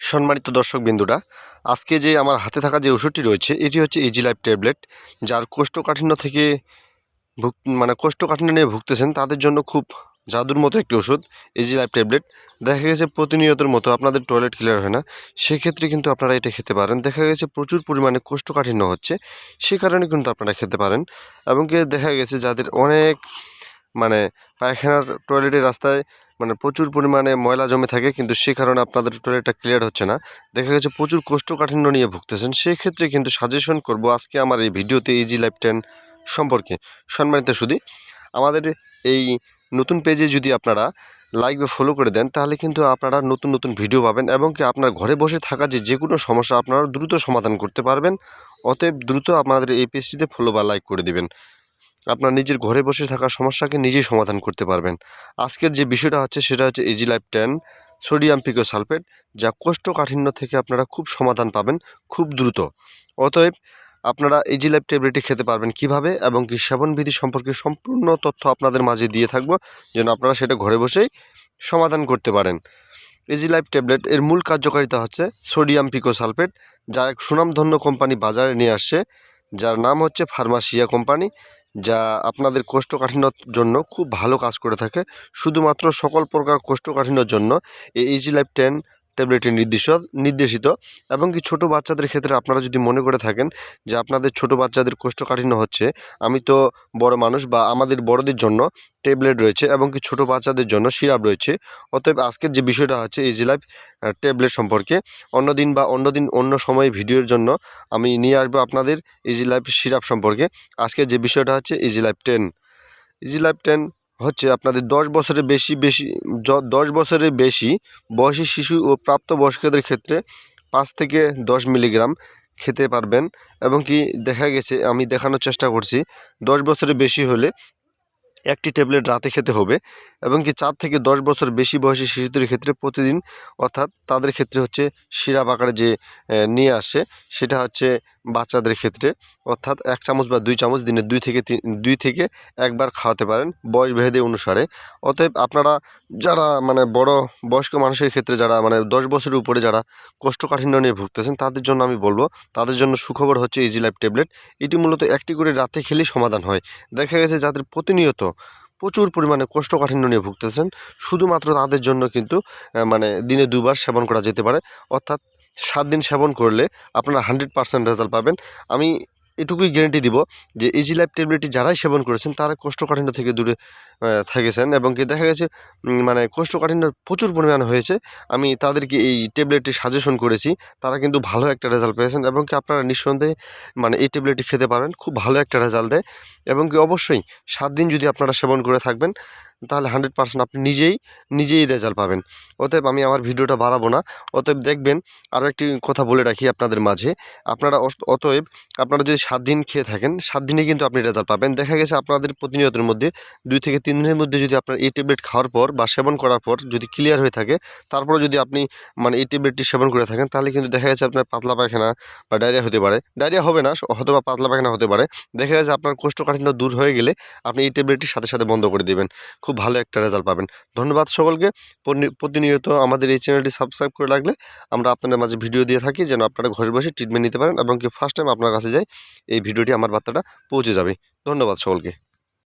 সম্মানিত দর্শক বিন্দুরা আজকে যে আমার হাতে থাকা যে ওষুধটি রয়েছে, এটি হচ্ছে ইজি লাইফ ট্যাবলেট যার কোষ্ঠকাঠিন্য থেকে ভুগ মানে কোষ্ঠকাঠিন্য নিয়ে ভুগতেছেন, তাদের জন্য খুব জাদুর মতো একটি ওষুধ ইজি লাইফ ট্যাবলেট দেখা গেছে প্রতিনিয়তের মতো আপনাদের টয়লেট ক্লিয়ার হয় না, সেক্ষেত্রে কিন্তু আপনারা এটা খেতে পারেন। দেখা গেছে প্রচুর পরিমাণে কোষ্ঠকাঠিন্য হচ্ছে, সে কারণে কিন্তু আপনারা খেতে পারেন। এবং দেখা গেছে যাদের অনেক মানে পায়খানার টয়লেটের রাস্তায় মানে প্রচুর পরিমাণে ময়লা জমে থাকে, কিন্তু সে কারণে আপনাদের টয়লেটটা ক্লিয়ার হচ্ছে না। দেখা গেছে প্রচুর কোষ্ঠকাঠিন্য নিয়ে ভুগতেছেন, সেক্ষেত্রে কিন্তু সাজেশন করব আজকে আমার এই ভিডিওতে ইজি লাইফ টেন সম্পর্কে। সম্মানিত শুধু আমাদের এই নতুন পেজে যদি আপনারা লাইক বা ফলো করে দেন, তাহলে কিন্তু আপনারা নতুন নতুন ভিডিও পাবেন এবং কি আপনার ঘরে বসে থাকা যে যে কোনো সমস্যা আপনারা দ্রুত সমাধান করতে পারবেন। অতএব দ্রুত আপনাদের এই পেজটিতে ফলো বা লাইক করে দিবেন। আপনার নিজের ঘরে বসে থাকা সমস্যাকে নিজেই সমাধান করতে পারবেন। আজকের যে বিষয়টা হচ্ছে সেটা হচ্ছে easy life ten sodium picosulfate যা কোষ্ঠকাঠিন্য থেকে আপনারা খুব সমাধান পাবেন খুব দ্রুত। অতএব আপনারা ইজি লাইফ ট্যাবলেটটি খেতে পারবেন কীভাবে এবং কি সেবনবিধি সম্পর্কে সম্পূর্ণ তথ্য আপনাদের মাঝে দিয়ে থাকব, যেন আপনারা সেটা ঘরে বসেই সমাধান করতে পারেন। ইজি লাইফ ট্যাবলেট এর মূল কার্যকারিতা হচ্ছে সোডিয়াম পিকো সালফেট যা এক সুনামধন্য কোম্পানি বাজারে নিয়ে আসছে, যার নাম হচ্ছে ফার্মাসিয়া কোম্পানি যা আপনাদের কোষ্ঠকাঠিন্যর জন্য খুব ভালো কাজ করে থাকে। শুধুমাত্র সকল প্রকার কোষ্ঠকাঠিন্যর জন্য এই ইজি লাইফ টেন ট্যাবলেটটি নির্দিষ্ট নির্দেশিত এবং কি ছোটো বাচ্চাদের ক্ষেত্রে আপনারা যদি মনে করে থাকেন যে আপনাদের ছোটো বাচ্চাদের কোষ্ঠকাঠিন্য হচ্ছে, আমি তো বড় মানুষ বা আমাদের বড়দের জন্য ট্যাবলেট রয়েছে এবং কি ছোটো বাচ্চাদের জন্য সিরাপ রয়েছে। অতএব আজকের যে বিষয়টা হচ্ছে ইজি লাইফ ট্যাবলেট সম্পর্কে অন্য দিন বা অন্য দিন অন্য সময় ভিডিওর জন্য আমি নিয়ে আসব আপনাদের ইজি লাইফ সিরাপ সম্পর্কে। আজকে যে বিষয়টা হচ্ছে easy life ten. Easy life ten হচ্ছে আপনাদের দশ বছরের বেশি বেশি দশ বছরের বেশি বয়সী শিশু ও প্রাপ্তবয়স্কদের ক্ষেত্রে পাঁচ থেকে দশ মিলিগ্রাম খেতে পারবেন এবং কি দেখা গেছে, আমি দেখানোর চেষ্টা করছি, দশ বছরের বেশি হলে একটি ট্যাবলেট রাতে খেতে হবে এবং কি চার থেকে দশ বছর বেশি বয়সী শিশুদের ক্ষেত্রে প্রতিদিন অর্থাৎ তাদের ক্ষেত্রে হচ্ছে সিরাপ আকারে যে নিয়ে আসে, সেটা হচ্ছে বাচ্চাদের ক্ষেত্রে, অর্থাৎ এক চামচ বা দুই চামচ দিনে দুই থেকে তিন, দুই থেকে একবার খাওয়াতে পারেন বয়স ভেদে অনুসারে। অতএব আপনারা যারা মানে বড় বয়স্ক মানুষের ক্ষেত্রে যারা মানে দশ বছরের উপরে যারা কোষ্ঠকাঠিন্য নিয়ে ভুগতেছেন, তাদের জন্য আমি বলব, তাদের জন্য সুখবর হচ্ছে ইজি লাইফ ট্যাবলেট এটি মূলত একটি করে রাতে খেলেই সমাধান হয়। দেখা গেছে যাদের প্রতিনিয়ত প্রচুর পরিমাণে কোষ্ঠকাঠিন্য নিয়ে ভুগতেছেন, শুধুমাত্র তাদের জন্য কিন্তু মানে দিনে দুবার সেবন করা যেতে পারে। অর্থাৎ সাত দিন সেবন করলে আপনারা হান্ড্রেড পার্সেন্ট রেজাল্ট পাবেন। আমি এটুকুই গ্যারেন্টি দিব যে ইজি লাইফ ট্যাবলেটটি যারাই সেবন করেছেন, তারা কোষ্ঠকাঠিন্য থেকে দূরে থেকেছেন এবং কি দেখা গেছে মানে কোষ্ঠকাঠিন্য প্রচুর পরিমাণে হয়েছে। আমি তাদেরকে এই ট্যাবলেটটি সাজেশন করেছি, তারা কিন্তু ভালো একটা রেজাল্ট পেয়েছেন এবং কি আপনারা নিঃসন্দেহে মানে এই ট্যাবলেটটি খেতে পারেন, খুব ভালো একটা রেজাল্ট দেয় এবং কি অবশ্যই সাত দিন যদি আপনারা সেবন করে থাকবেন তাহলে হান্ড্রেড পার্সেন্ট আপনি নিজেই নিজেই রেজাল্ট পাবেন। অতএব আমি আমার ভিডিওটা বাড়াবো না। অতএব দেখবেন আরও একটি কথা বলে রাখি আপনাদের মাঝে। আপনারা অতএব আপনারা যদি সাত দিন খেয়ে থাকেন, সাত দিনে কিন্তু আপনি রেজাল্ট পাবেন। দেখা গেছে আপনাদের প্রতিনিয়তের মধ্যে দুই থেকে তিন দিনের মধ্যে যদি আপনার এই ট্যাবলেট খাওয়ার পর বা সেবন করার পর যদি ক্লিয়ার হয়ে থাকে, তারপরে যদি আপনি মানে এই ট্যাবলেটটি সেবন করে থাকেন, তাহলে কিন্তু দেখা গেছে আপনার পাতলা পায়খানা বা ডায়রিয়া হতে পারে। ডায়রিয়া হবে না হয়তো বা পাতলা পায়খানা হতে পারে। দেখা গেছে আপনার কোষ্ঠকাঠিন্য দূর হয়ে গেলে আপনি এই ট্যাবলেটটি সাথে সাথে বন্ধ করে দেবেন। খুব ভালো একটা রেজাল্ট পাবেন। ধন্যবাদ সকলকে। প্রতিনিয়ত আমাদের এই চ্যানেলটি সাবস্ক্রাইব করে রাখলে আমরা আপনাদের মাঝে ভিডিও দিয়ে থাকি যেন আপনারা ঘরে বসে ট্রিটমেন্ট নিতে পারেন এবং কি ফার্স্ট টাইম আপনার কাছে যাই, এই ভিডিওটি আমার বার্তাটা পৌঁছে যাবে। ধন্যবাদ সকলকে।